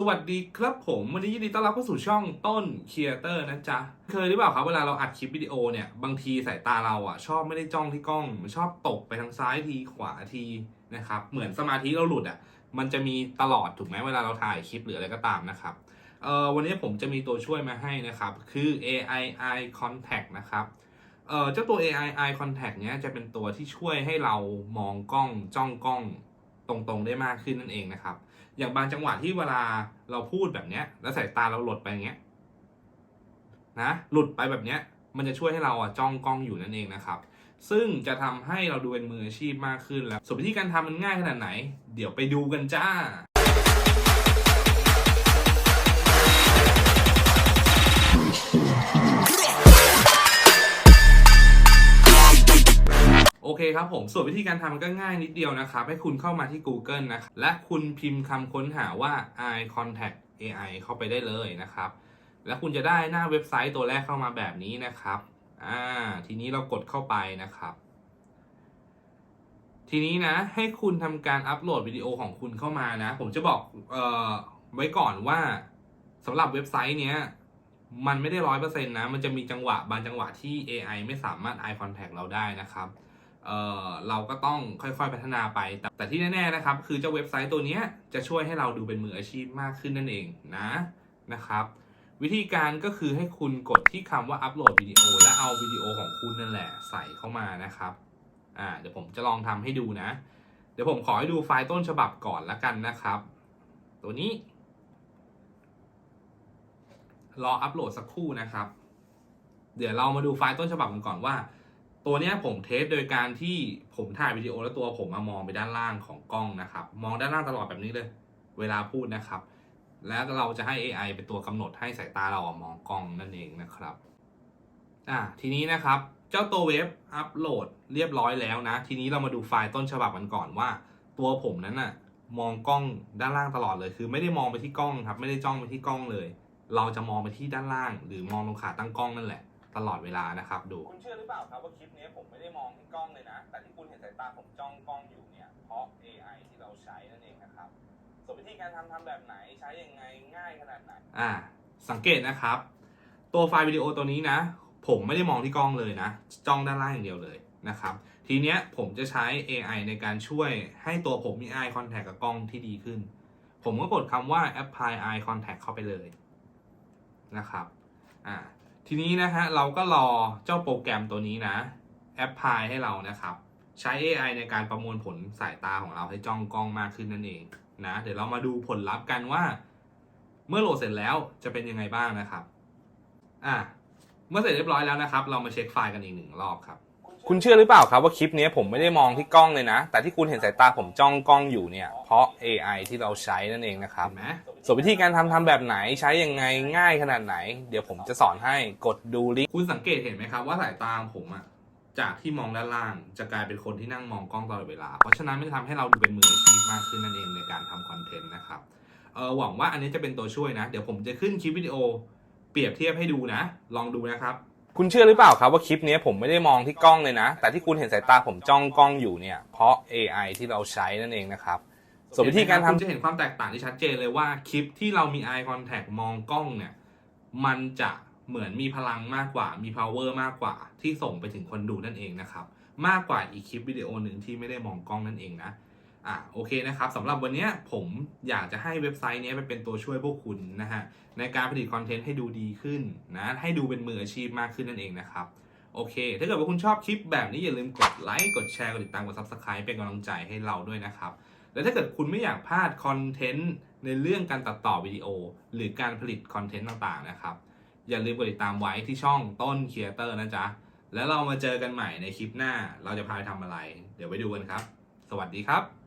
สวัสดีครับผมวันนี้ยินดีต้อนรับเข้าสู่ช่องต้นครีเอเตอร์นะจ๊ะ เคยหรือเปล่าครับเวลาเราอัดคลิปวิดีโอเนี่ยบางทีสายตาเราอะชอบไม่ได้จ้องที่กล้อง มันชอบตกไปทางซ้ายทีขวาทีนะครับเหมือนสมาธิเราหลุดอะมันจะมีตลอดถูกไหมเวลาเราถ่ายคลิปหรืออะไรก็ตามนะครับเอ่อวันนี้ผมจะมีตัวช่วยมาให้นะครับ คือ AI Eye Contact นะครับเอ่อเจ้าตัว AI Eye Contact เนี้ยจะเป็นตัวที่ช่วยให้เรามองกล้องจ้องกล้อง ตรงๆได้มากขึ้นนั่นเองนะครับ อย่างบางจังหวะที่เวลาเราพูดแบบเนี้ย แล้วสายตาเราหลุดไปอย่างเงี้ยนะหลุดไปแบบเนี้ยมันจะช่วยให้เราอะจ้องกล้องอยู่นั่นเองนะครับ ซึ่งจะทำให้เราดูเป็นมืออาชีพมากขึ้นแล้วส่วนวิธีการทำมันง่ายขนาดไหน เดี๋ยวไปดูกันจ้า เคครับผม ส่วนวิธีการทำมันก็ง่ายนิดเดียวนะครับ ให้คุณเข้ามาที่ Google นะครับและคุณพิมพ์คำค้นหาว่า eye contact AI เข้าไปได้เลยนะครับ แล้วคุณจะได้หน้าเว็บไซต์ตัวแรกเข้ามาแบบนี้นะครับอ่าทีนี้เรากดเข้าไปนะครับ ทีนี้นะให้คุณทำการอัปโหลดวิดีโอของคุณเข้ามานะ ผมจะบอกเอ่อไว้ก่อนว่าสำหรับเว็บไซต์เนี้ยมันไม่ได้ร้อยเปอร์เซ็นต์นะ มันจะมีจังหวะบางจังหวะที่ AI ไม่สามารถ eye contact เราได้นะครับ เอ่อเราก็ต้องค่อยๆพัฒนาไปแต่แต่ที่แน่ๆนะครับ คือเจ้าเว็บไซต์ตัวนี้จะช่วยให้เราดูเป็นมืออาชีพมากขึ้นนั่นเองนะนะครับ วิธีการก็คือให้คุณกดที่คำว่าอัปโหลดวิดีโอและเอาวิดีโอของคุณนั่นแหละใส่เข้ามานะครับอ่าเดี๋ยวผมจะลองทำให้ดูนะ เดี๋ยวผมขอให้ดูไฟล์ต้นฉบับก่อนละกันนะครับ ตัวนี้ รออัปโหลดสักครู่นะครับ เดี๋ยวเรามาดูไฟล์ต้นฉบับกันก่อนว่า ตัวเนี้ยผมเทสโดยการที่ผมถ่ายวิดีโอแล้วตัวผมมามองไปด้านล่างของกล้องนะครับ มองด้านล่างตลอดแบบนี้เลย เวลาพูดนะครับ แล้วเราจะให้ AI เป็นตัวกำหนดให้สายตาเราอมองกล้องนั่นเองนะครับอ่าทีนี้นะครับเจ้าตัวเว็บอัปโหลดเรียบร้อยแล้วนะ ทีนี้เรามาดูไฟล์ต้นฉบับกันก่อนว่า ตัวผมนั้นน่ะมองกล้องด้านล่างตลอดเลย คือไม่ได้มองไปที่กล้องครับ ไม่ได้จ้องไปที่กล้องเลย เราจะมองไปที่ด้านล่าง หรือมองลงขาตั้งกล้องนั่นแหละ ตลอดเวลานะครับดู คุณเชื่อหรือเปล่าครับว่าคลิปนี้ผมไม่ได้มองที่กล้องเลยนะ แต่ที่คุณเห็นสายตาผมจ้องกล้องอยู่เนี่ยเพราะ AI ที่เราใช้นั่นเองนะครับส่วนวิธีการทำทำแบบไหนใช้ยังไงง่ายขนาดไหนอ่า สังเกตนะครับ ตัวไฟล์วิดีโอตัวนี้นะ ผมไม่ได้มองที่กล้องเลยนะ จ้องด้านล่างอย่างเดียวเลยนะครับ ทีเนี้ยผมจะใช้ AI ในการช่วยให้ตัวผมมี eye contact กับกล้องที่ดีขึ้น ผมก็กดคำว่า apply eye contact เข้าไปเลยนะครับ อ่า ทีนี้นะฮะเราก็รอเจ้าโปรแกรมตัวนี้นะแอปพลายให้เรานะครับ ใช้ AI ในการประมวลผลสายตาของเราให้จ้องกล้องมากขึ้นนั่นเองนะเดี๋ยวเรามาดูผลลัพธ์กันว่า เมื่อโหลดเสร็จแล้วจะเป็นยังไงบ้างนะครับอะเมื่อเสร็จเรียบร้อยแล้วนะครับ เรามาเช็คไฟล์กันอีกหนึ่งรอบครับ คุณเชื่อหรือเปล่าครับว่าคลิปนี้ผมไม่ได้มองที่กล้องเลยนะ แต่ที่คุณเห็นสายตาผมจ้องกล้องอยู่เนี่ย เพราะ AI ที่เราใช้นั่นเองนะครับนะส่วนวิธีการทำทำแบบไหนใช้ยังไงง่ายขนาดไหน เดี๋ยวผมจะสอนให้กดดูลิงก์คุณสังเกตเห็นไหมครับว่าสายตาของผมอะจากที่มองด้านล่างจะกลายเป็นคนที่นั่งมองกล้องตลอดเวลา เพราะฉะนั้นมันจะทำให้เราดูเป็นมืออาชีพมากขึ้นนั่นเองในการทำคอนเทนต์นะครับเออหวังว่าอันนี้จะเป็นตัวช่วยนะ เดี๋ยวผมจะขึ้นคลิปวิดีโอเปรียบเทียบให้ดูนะ ลองดูนะครับ คุณเชื่อหรือเปล่าครับว่าคลิปนี้ผมไม่ได้มองที่กล้องเลยนะ แต่ที่คุณเห็นสายตาผมจ้องกล้องอยู่เนี่ยเพราะ AI ที่เราใช้นั่นเองนะครับส่วนวิธีการทำจะเห็นความแตกต่างที่ชัดเจนเลยว่าคลิปที่เรามี eye contact มองกล้องเนี่ยมันจะเหมือนมีพลังมากกว่า มี power มากกว่า ที่ส่งไปถึงคนดูนั่นเองนะครับ มากกว่าอีกคลิปวิดีโอหนึ่งที่ไม่ได้มองกล้องนั่นเองนะ อะโอเคนะครับสำหรับวันนี้ผมอยากจะให้เว็บไซต์นี้ไปเป็นตัวช่วยพวกคุณนะฮะในการผลิตคอนเทนต์ให้ดูดีขึ้นนะให้ดูเป็นมืออาชีพมากขึ้นนั่นเองนะครับโอเค ถ้าเกิดว่าคุณชอบคลิปแบบนี้อย่าลืมกดไลค์กดแชร์กดติดตามกด subscribe เป็นกำลังใจให้เราด้วยนะครับและถ้าเกิดคุณไม่อยากพลาดคอนเทนต์ในเรื่องการตัดต่อวิดีโอ หรือการผลิตคอนเทนต์ต่างๆนะครับอย่าลืมกดติดตามไว้ที่ช่องต้นครีเอเตอร์นะจ๊ะแล้วเรามาเจอกันใหม่ในคลิปหน้าเราจะพาไปทำอะไร เดี๋ยวไปดูกันครับ สวัสดีครับ